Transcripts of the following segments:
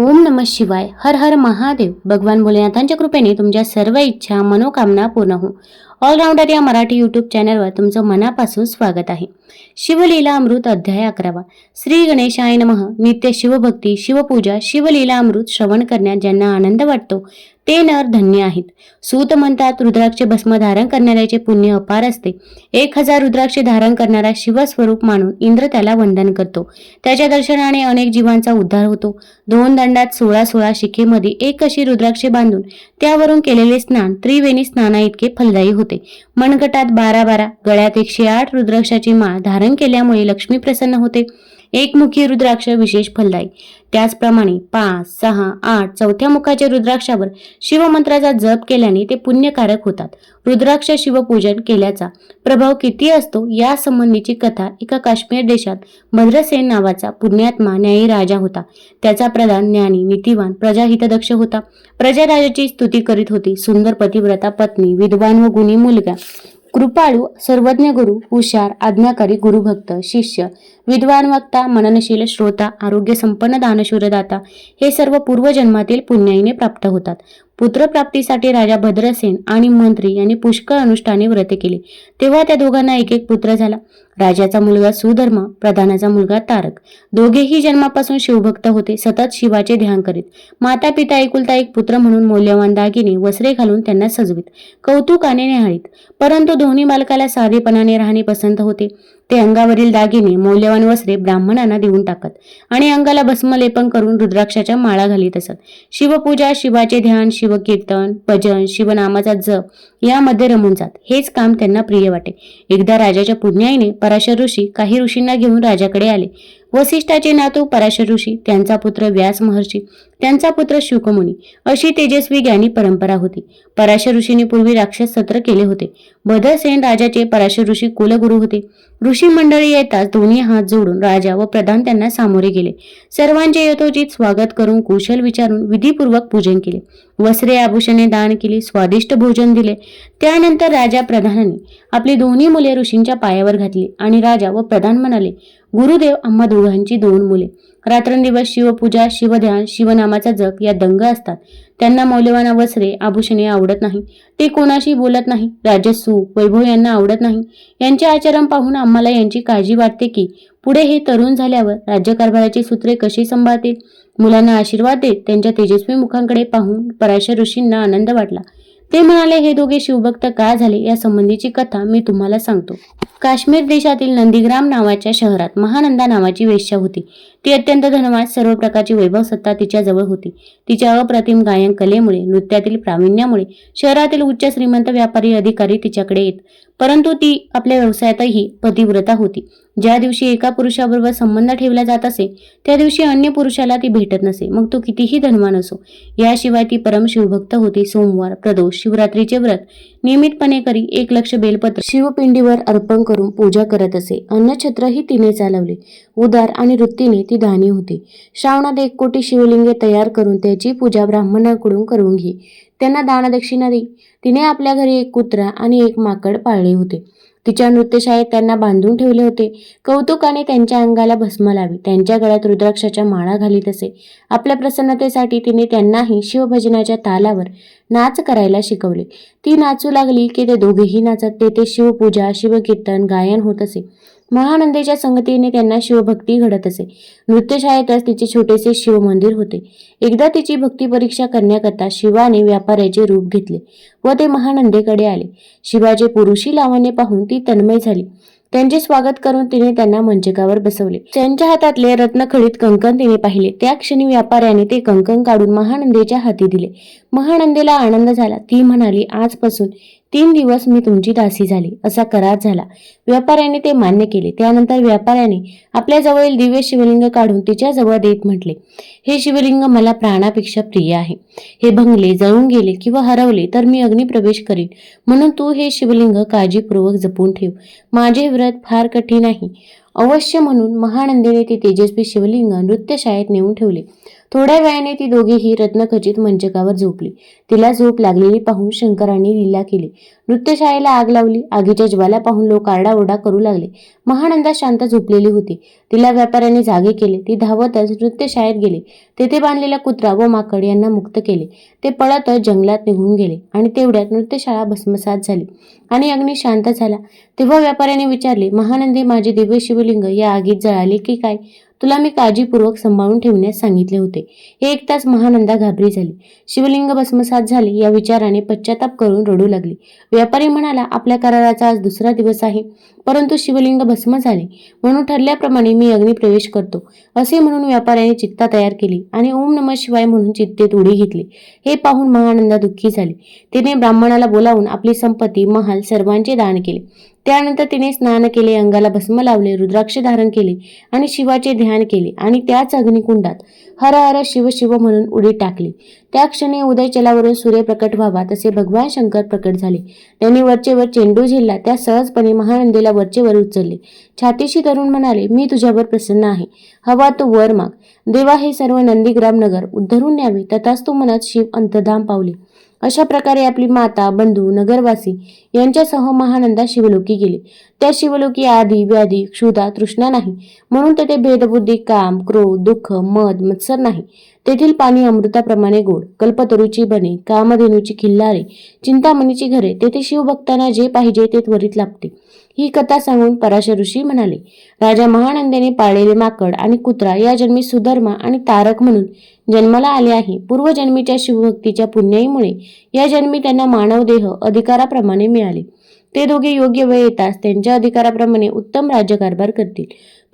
ओम नम शिवाय हर हर महादेव. भगवान भोलेनाथांच्या कृपेने तुमच्या सर्व इच्छा मनोकामना पूर्ण हो ऑलराऊंडर या मराठी यूट्यूब चॅनलवर तुमचं मनापासून स्वागत आहे. शिवलीला अमृत अध्याय अकरावा. श्री गणेशाय नमः. नित्य शिवभक्ती शिवपूजा शिवलीला अमृत श्रवण करण्यात ज्यांना आनंद वाटतो ते नर धन्य आहेत. सूत म्हणतात रुद्राक्ष भस्म धारण करणाऱ्याचे पुण्य अपार असते. एक हजार रुद्राक्ष धारण करणारा शिवस्वरूप मानून इंद्र त्याला वंदन करतो. त्याच्या दर्शनाने अनेक जीवांचा उद्धार होतो. दोन दंडात सोळा सोळा शिखेमध्ये एक अशी रुद्राक्षे बांधून त्यावरून केलेले स्नान त्रिवेणी स्नाना इतके फलदायी होते. मनगटात बारा बारा गळ्यात एकशे आठ रुद्राक्षाची माळ धारण केल्यामुळे लक्ष्मी प्रसन्न होते. एकमुखी रुद्राक्ष विशेष फलदायी. त्याचप्रमाणे पाच सहा आठ चौथ्या मुखाच्या रुद्राक्षावर शिवमंत्राचा जप केल्याने ते पुण्यकारक होतात. रुद्राक्ष शिवपूजन केल्याचा प्रभाव किती असतो या संबंधीची कथा एका काश्मीर देशात भद्रसेन नावाचा पुण्यात्मा न्यायी राजा होता. त्याचा प्रधान ज्ञानी नीतिवान प्रजाहितदक्ष होता. प्रजाराजाची स्तुती करीत होती. सुंदर पतिव्रता पत्नी विद्वान व गुणी मुलगा. कृपाळू सर्वज्ञ गुरु हुशार आज्ञाकारी गुरुभक्त शिष्य विद्वान वक्ता मननशील श्रोता आरोग्य संपन्न दानशूरदाता हे सर्व पूर्वजन्मातील पुण्याईने प्राप्त होतात. पुत्रप्राप्तीसाठी राजा भद्रसेन आणि मंत्री यांनी पुष्कळ अनुष्ठाने व्रते केली. तेव्हा त्या दोघांना एक एक पुत्र झाला. राजाचा मुलगा सुधर्म प्रधानाचा मुलगा तारक. दोघेही जन्मापासून शिवभक्त होते सतत शिवाचे ध्यान करीत. माता पिता एकुलता एक पुत्र म्हणून मौल्यवान दागिने वस्त्रे घालून त्यांना सजवीत. कौतुकाने निहाळीत. परंतु दोन्ही बालकाला साधेपणाने राहणे पसंत होते. ते अंगावरील दागिने मौल्यवान वस्त्रे ब्राह्मणांना देऊन टाकत आणि अंगाला भस्मलेपन करून रुद्राक्षाच्या माळा घालीत असत. शिवपूजा शिवाचे ध्यान शिवकीर्तन भजन शिवनामाचा जप यामध्ये रमून जात. हेच काम त्यांना प्रिय वाटे. एकदा राजाच्या पुण्याईने पराशर ऋषी काही ऋषींना घेऊन राजाकडे आले. वसिष्ठाचे नातू पराशर ऋषी त्यांचा पुत्र व्यास महर्षी त्यांचा पुत्र शुकमुनी अशी तेजस्वी ज्ञानी परंपरा होती. पराशर ऋषीने पूर्वी राक्षस सत्र केले होते. भद्रसेन राजाचे पराशर ऋषी कुलगुरू होते. ऋषी मंडळी येताच दोन्ही हात जोडून राजा व प्रधान त्यांना सामोरे गेले. सर्वांचे यथोचित स्वागत करून कुशल विचारून विधीपूर्वक पूजन केले. वस्त्रे आभूषणे दान केली स्वादिष्ट भोजन दिले. त्यानंतर राजा प्रधानाने आपली दोन्ही मुले ऋषींच्या पायावर घातली आणि राजा व प्रधान म्हणाले गुरुदेव आम्हा दोघांची दोन मुले. रात्रंदिवस शिवपूजा शिवध्यान शिवनामाचा जप या दंग असतात. त्यांना मौल्यवान वस्त्रे आभूषणे आवडत नाही. ते कोणाशी बोलत नाही. राजसूख वैभव यांना आवडत नाही. यांचे आचरण पाहून आम्हाला यांची काळजी वाटते की पुढे हे तरुण झाल्यावर राज्यकारभाराची सूत्रे कशी सांभाळतील? मुलांना आशीर्वाद देत त्यांच्या तेजस्वी मुखांकडे पाहून पराशर ऋषींना आनंद वाटला. ते म्हणाले हे दोघे शिवभक्त का झाले या संबंधीची कथा मी तुम्हाला सांगतो. काश्मीर देशातील नंदीग्राम नावाच्या शहरात महानंदा नावाची वेश्या होती. ती अत्यंत धनवान सर्व प्रकारची वैभव सत्ता तिच्या जवळ होती. तिच्या अप्रतिम गायन कलेमुळे नृत्यातील प्रावीण्यामुळे शहरातील उच्च श्रीमंत व्यापारी अधिकारी तिच्याकडे येत परंतु ती आपल्या व्यवसायातही पतिव्रता होती. ज्या दिवशी एका पुरुषाबरोबर संबंध ठेवला जात असे त्या दिवशी अन्य पुरुषाला ती भेटत नसे. मग तो कितीही धनवान असो याशिवाय ती परम शिवभक्त होती. सोमवार प्रदोष शिवरात्रीचे व्रत नियमितपणे करी एक लक्ष बेलपत्र शिवपिंडीवर अर्पण करून पूजा करत असे. अन्नछत्रही तिने चालवले. उदार आणि वृत्तीने ती दानी होती. श्रावणात एक कोटी शिवलिंगे तयार करून त्याची पूजा ब्राह्मणाकडून करून घे. त्यांना दानदक्षिणा दे. तिने आपल्या घरी एक कुत्रा आणि एक माकड पाळले होते. तिच्या नृत्यशाळेत त्यांना बांधून ठेवले होते. कौतुकाने त्यांच्या अंगाला भस्म लावी. त्यांच्या गळ्यात रुद्राक्षाच्या माळा घालीत असे. आपल्या प्रसन्नतेसाठी तिने त्यांनाही शिवभजनाच्या तालावर नाच करायला शिकवले. ती नाचू लागली की ते दोघेही नाचत तेथे शिवपूजा शिवकीर्तन गायन होत असे. महानंदेच्या संगतीने त्यांना शिवभक्ती घडत असे. नृत्यशाळेतच तिचे छोटेसे शिवमंदिर होते. एकदा तिची भक्ती परीक्षा करण्याकरता शिवाने व्यापाऱ्याचे रूप घेतले व ते महानंदेकडे आले. शिवाचे पुरुषी लावणे पाहून ती तन्मय झाली. त्यांचे स्वागत करून तिने त्यांना मंचकावर बसवले. त्यांच्या हातातले रत्नखडीत कंकण तिने पाहिले. त्या क्षणी व्यापाऱ्याने ते कंकण काढून महानंदेच्या हाती दिले. महानंदेला आनंद झाला. ती म्हणाली आजपासून तीन दिवस मी तुमची दासी झाली. असा करार झाला. व्यापाऱ्याने ते मान्य केले. त्यानंतर व्यापाऱ्याने आपल्या जवळील दिव्य शिवलिंग काढून तिच्या जवळ देत म्हटले हे शिवलिंग मला प्राणापेक्षा प्रिय आहे. हे भंगले जळून गेले किंवा हरवले तर मी अग्निप्रवेश करीन. म्हणून तू हे शिवलिंग काळजीपूर्वक जपून ठेव. माझे व्रत फार कठीण आहे. अवश्य म्हणून महानंदीने ते तेजस्वी शिवलिंग नृत्यशाळेत नेऊन ठेवले. थोड्या वेळाने ती दोघीही रत्नखचित मंचकावर झोपली. तिला झोप लागलेली पाहून शंकरांनी लीला केली. नृत्यशाळेला आग लावली. आगीच्या ज्वाला पाहून लोक आरडाओरडा करू लागले. महानंदा शांत झोपलेली होती. तिला व्यापाऱ्याने जागे केले. ती धावतच नृत्यशाळेत गेले. तेथे बांधलेला कुत्रा व माकड यांना मुक्त केले. ते पळतच जंगलात निघून गेले आणि तेवढ्यात नृत्यशाळा भस्मसात झाली आणि अग्नी शांत झाला. तेव्हा व्यापाऱ्याने विचारले महानंदी माझे दिव्य शिवलिंग या आगीत जळाले की काय? तुला मी काळजीपूर्वक सांभाळून ठेवण्यास सांगितले होते. हे ऐकताच महानंदा घाबरी झाली. शिवलिंग भस्मसात झाले या विचाराने पश्चाताप करून रडू लागली. व्यापारी म्हणाला आपल्या कराराचा आज दुसरा दिवस आहे. परंतु शिवलिंग भस्म झाले. म्हणून ठरल्याप्रमाणे मी अग्निप्रवेश करतो. असे म्हणून व्यापाऱ्याने चित्ता तयार केली आणि ओम नम शिवाय म्हणून चित्तेत उडी घेतली. हे पाहून महानंदा दुःखी झाली. तिने ब्राह्मणाला बोलावून आपली संपत्ती महाल सर्वांचे दान केले. त्यानंतर तिने स्नान केले अंगाला भस्म लावले रुद्राक्ष धारण केले आणि शिवाचे ध्यान केले आणि त्याच अग्निकुंडात हर हर शिव शिव म्हणून उडी टाकली. त्या क्षणी उदयचलावरून सूर्य प्रकट व्हावा तसे भगवान शंकर प्रकट झाले. त्यांनी वरचेवर चेंडू झेलला त्या सहजपणे महानंदीला वरचेवर उचलले. छातीशी तरुण म्हणाले मी तुझ्यावर प्रसन्न आहे. हवा तो वर माग. देवा हे सर्व नंदीग्राम नगर उद्धरून न्यावे. तथाच मनात शिव अंतधाम पावले. अशा प्रकारे आपली माता बंधू नगरवासी यांच्यासह महानंदा शिवलोकी गेले. त्या शिवलोकी आधी व्याधी क्षुधा तृष्णा नाही. म्हणून तेथे भेदबुद्धी काम क्रोध दुःख मद मत्सर नाही. तेथील पाणी अमृताप्रमाणे गोड. कल्पतरूची बने कामधेनूची खिल्लारे चिंतामणीची घरे. तेथे शिवभक्तांना जे पाहिजे ते त्वरित लाभते. ही कथा सांगून पराशर ऋषी म्हणाले राजा महानंदेने पाळलेले माकड आणि कुत्रा या जन्मी सुधर्मा आणि तारक म्हणून जन्माला आले आहे. पूर्वजन्मीच्या शिवभक्तीच्या पुण्याईमुळे या जन्मी त्यांना मानव देह अधिकाराप्रमाणे मिळाले. ते दोघे योग्य वेळ येताच त्यांच्या अधिकाराप्रमाणे उत्तम राज्यकारभार करतील.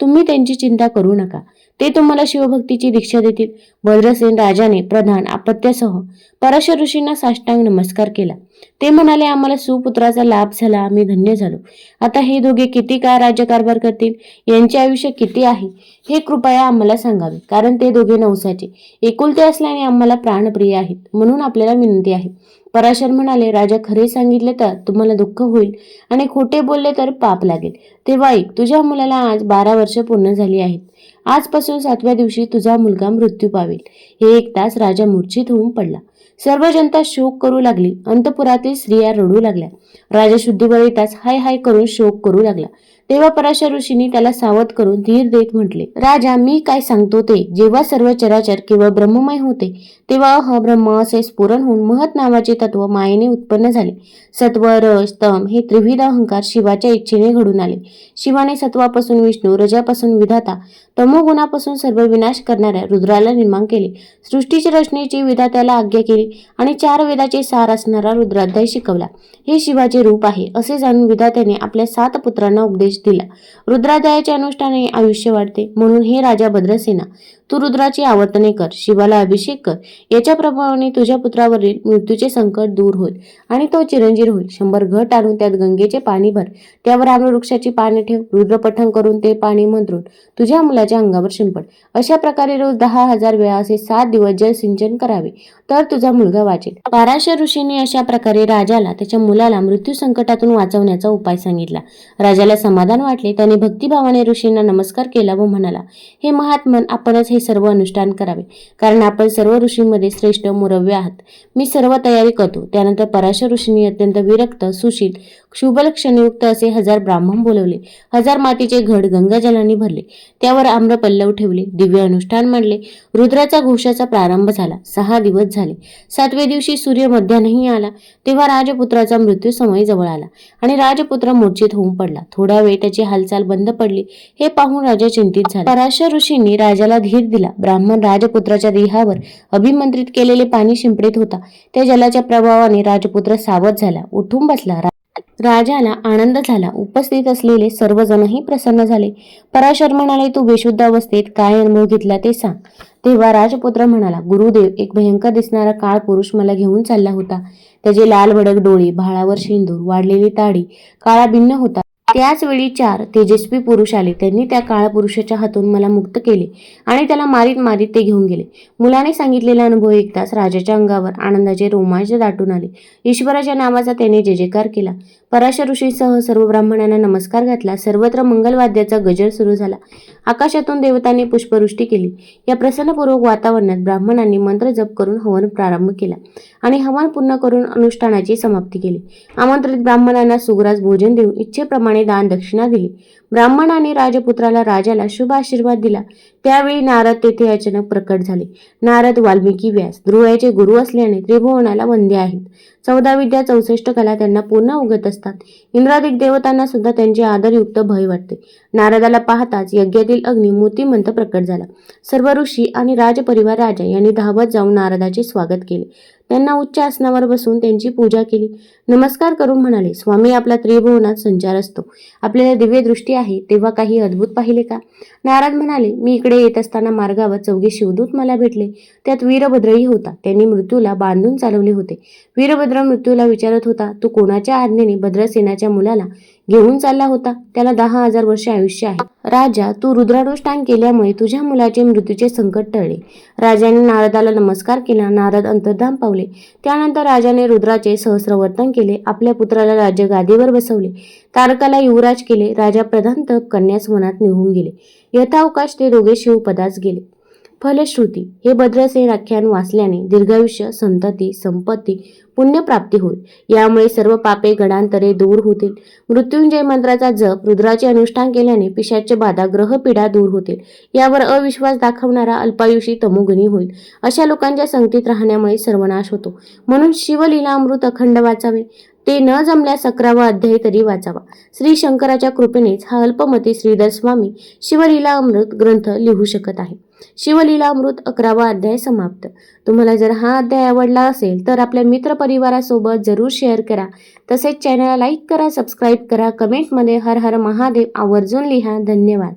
तुम्ही त्यांची चिंता करू नका. ते तुम्हाला शिवभक्तीची दीक्षा देतील. भद्रसेन राजाने प्रधान आपत्यासह पराशर ऋषींना साष्टांग नमस्कार केला. ते म्हणाले आम्हाला सुपुत्राचा लाभ झाला. आम्ही धन्य झालो. आता हे दोघे किती काळ राज्यकारभार करतील? यांचे आयुष्य किती आहे? हे कृपया आम्हाला सांगावे. कारण ते दोघे नवसाचे. एकुलते असल्याने आम्हाला प्राणप्रिय आहेत. म्हणून आपल्याला विनंती आहे पराशर म्हणाले राजा खरे सांगितले तर तुम्हाला दुःख होईल आणि खोटे बोलले तर पाप लागेल. तेव्हा ऐक तुझ्या मुलाला आज बारा वर्ष पूर्ण झाली आहेत. आजपासून सातव्या दिवशी तुझा मुलगा मृत्यू पावेल. हे एक तास राजा मूर्छित होऊन पडला. सर्व जनता शोक करू लागली. अंतपुरातील स्त्रिया रडू लागल्या. राजा शुद्धीवर येताच हाय हाय करून शोक करू लागला. तेव्हा पराशर ऋषींनी त्याला सावध करून धीर देत म्हटले राजा मी काय सांगतो ते? जेव्हा सर्व चराचर केवळ ब्रह्ममय होते तेव्हा अह ब्रह्म असे स्फुरण होऊन महत नावाचे तत्व मायेने उत्पन्न झाले. सत्व रज तम हे त्रिविध अहंकार शिवाच्या इच्छेने घडून आले. शिवाने सत्वापासून विष्णू रजापासून विधाता तमोगुणापासून सर्व विनाश करणाऱ्या रुद्राला निर्माण केले. सृष्टीची रचनेची विधात्याला आज्ञा केली आणि चार वेदाचे सार असणारा रुद्राध्याय शिकवला. हे शिवाचे रूप आहे असे जाणून विधात्याने आपल्या सात पुत्रांना उपदेश दिला. रुद्राध्यायाच्या अनुष्ठाने आयुष्य वाढते म्हणून हे राजा भद्रसेना तू रुद्राची आवर्तने कर शिवाला अभिषेक कर. याच्या प्रभावाने तुझ्या पुत्रावरील मृत्यूचे संकट दूर होईल आणि तो चिरंजीर होईल. शंभर घट आणून त्यात गंगेचे पाणी भर. त्यावर आम्रवृक्षाची पाने ठेव. रुद्रपठण करून ते पाणी मंत्रून तुझ्या मुलाच्या अंगावर शिंपड. अशा प्रकारे रोज दहा हजार वेळा असे सात दिवस जलसिंचन करावे. तर तुझा मुलगा वाचेल. पाराशर ऋषींनी अशा प्रकारे राजाला त्याच्या मुलाला मृत्यू संकटातून वाचवण्याचा उपाय सांगितला. राजाला समाधान वाटले. त्याने भक्तिभावाने ऋषींना नमस्कार केला व म्हणाला हे महात्मन आपणच हे सर्व अनुष्ठान करावे. कारण आपण सर्व ऋषींमध्ये श्रेष्ठ मुरव्य आहात. मी सर्व तयारी करतो. त्यानंतर पराशर ऋषींनी अत्यंत विरक्त सुशील शुभलक्षणयुक्त असे हजार ब्राह्मण बोलवले. हजार मातीचे घड गंगाजलाने भरले. त्यावर आम्र पल्लव ठेवले. दिव्य अनुष्ठान मांडले. रुद्राचा घोषाचा प्रारंभ झाला. सहा दिवस झाले. सातव्या दिवशी सूर्य मध्यानही आला. तेव्हा राजपुत्राचा मृत्यू समय जवळ आला आणि राजपुत्र मूर्छित होऊन पडला. थोडा वेळ त्याची हालचाल बंद पडली. हे पाहून राजा चिंतित झाला. पराशर ऋषींनी राजाला धीर दिला. ब्राह्मण राजपुत्राच्या देहावर अभिमंत्रित केलेले पाणी शिंपडीत होता. त्या जलाच्या प्रभावाने राजपुत्र सावध झाला. उठून बसला. राजाला आनंद झाला. उपस्थित असलेले सर्वजणही प्रसन्न झाले. पराशर म्हणाले तू बेशुद्ध अवस्थेत काय अनुभव घेतला ते सांग. तेव्हा राजपुत्र म्हणाला गुरुदेव एक भयंकर दिसणारा काळ पुरुष मला घेऊन चालला होता. त्याचे लाल भडक डोळे भाळावर शेंदूर वाढलेली ताडी काळा भिन्न होता. त्याच वेळी चार तेजस्वी पुरुष आले. त्यांनी त्या काळा पुरुषाच्या हातून मला मुक्त केले आणि त्याला मारीत मारीत ते घेऊन गेले. मुलाने सांगितलेला अनुभव ऐकताच राजाच्या अंगावर आनंदाचे रोमांच दाटून आले. ईश्वराच्या नावाचा त्याने जय जयकार केला. पराशर ऋषीसह सर्व ब्राह्मणांना नमस्कार घातला. सर्वत्र मंगलवाद्याचा गजर सुरू झाला. आकाशातून देवतांनी पुष्पवृष्टी केली. या प्रसन्नपूर्वक वातावरणात ब्राह्मणांनी मंत्र जप करून हवन प्रारंभ केला आणि हवन पूर्ण करून अनुष्ठानाची समाप्ती केली. आमंत्रित ब्राह्मणांना सुग्रास भोजन देऊन इच्छेप्रमाणे दान दक्षिणा दिली. ब्राह्मणाने राजपुत्राला राजाला शुभ आशीर्वाद दिला. त्यावेळी नारद तेथे अचानक प्रकट झाले. नारद वाल्मिकी व्यास ध्रुवाचे गुरु असल्याने त्रिभुवनाला वंदे आहेत. चौदा विद्या चौसष्ट कला त्यांना पूर्ण उगत असतात. इंद्रादिक देवतांना सुद्धा त्यांचे आदरयुक्त भय वाटते. नारदाला पाहताच यज्ञातील अग्नी मूर्तिमंत प्रकट झाला. सर्व ऋषी आणि राजपरिवार राजा यांनी धावत जाऊन नारदाचे स्वागत केले. त्यांना उच्च आसनावर बसून त्यांची पूजा केली. नमस्कार करून म्हणाले स्वामी आपला त्रिभुवनात संचार असतो. आपल्याला दिव्य दृष्टी आहे तेव्हा काही अद्भुत पाहिले का? नारद म्हणाले मी इकडे येत असताना मार्गावर चौघे शिवदूत मला भेटले. त्यात वीरभद्रही होता. त्यांनी मृत्यूला बांधून चालवले होते. वीरभद्र मृत्यूला विचारत होता तू कोणाच्या आज्ञेने भद्रसेनाच्या मुलाला घेऊन चालला होता. त्याला दहा हजार वर्षे आयुष्य आहे. राजा तू रुद्रानुष्ठान केल्यामुळे तुझ्या मुलाचे मृत्यूचे संकट टळले. राजाने नारदाला नमस्कार केला. नारद अंतर्धान पावले. त्यानंतर राजाने रुद्राचे सहस्रवर्तन केले. आपल्या पुत्राला राज्य गादीवर बसवले. तारकाला युवराज केले. राजा प्रधान तप कन्यास वनात निघून गेले. यथावकाश ते दोघे शिवपदास गेले. फलश्रुती हे भद्रसेन आख्यान वाचल्याने दीर्घायुष्य संतती संपत्ती पुण्यप्राप्ती होईल यामुळे सर्व पापे गणांतरे दूर होतील. मृत्युंजय मंत्राचा जप रुद्राचे अनुष्ठान केल्याने पिशाच्य बाधा ग्रहपीडा दूर होतील. यावर अविश्वास दाखवणारा अल्पायुषी तमोगुणी होईल. अशा लोकांच्या संगतीत राहण्यामुळे सर्वनाश होतो. म्हणून शिवलीला अमृत अखंड वाचावे. ते न जमल्यास अकरावा अध्याय तरी वाचावा. श्री शंकराच्या कृपेनेच हा अल्पमती श्रीधर स्वामी शिवलीला अमृत ग्रंथ लिहू शकत आहे. शिवलीला अमृत अकरावा अध्याय समाप्त. तुम्हाला जर हा अध्याय आवडला असेल तर आपल्या मित्रपरिवारासोबत जरूर शेअर करा. तसेच चॅनलला लाईक करा सबस्क्राईब करा कमेंटमध्ये हर हर महादेव आवर्जून लिहा. धन्यवाद.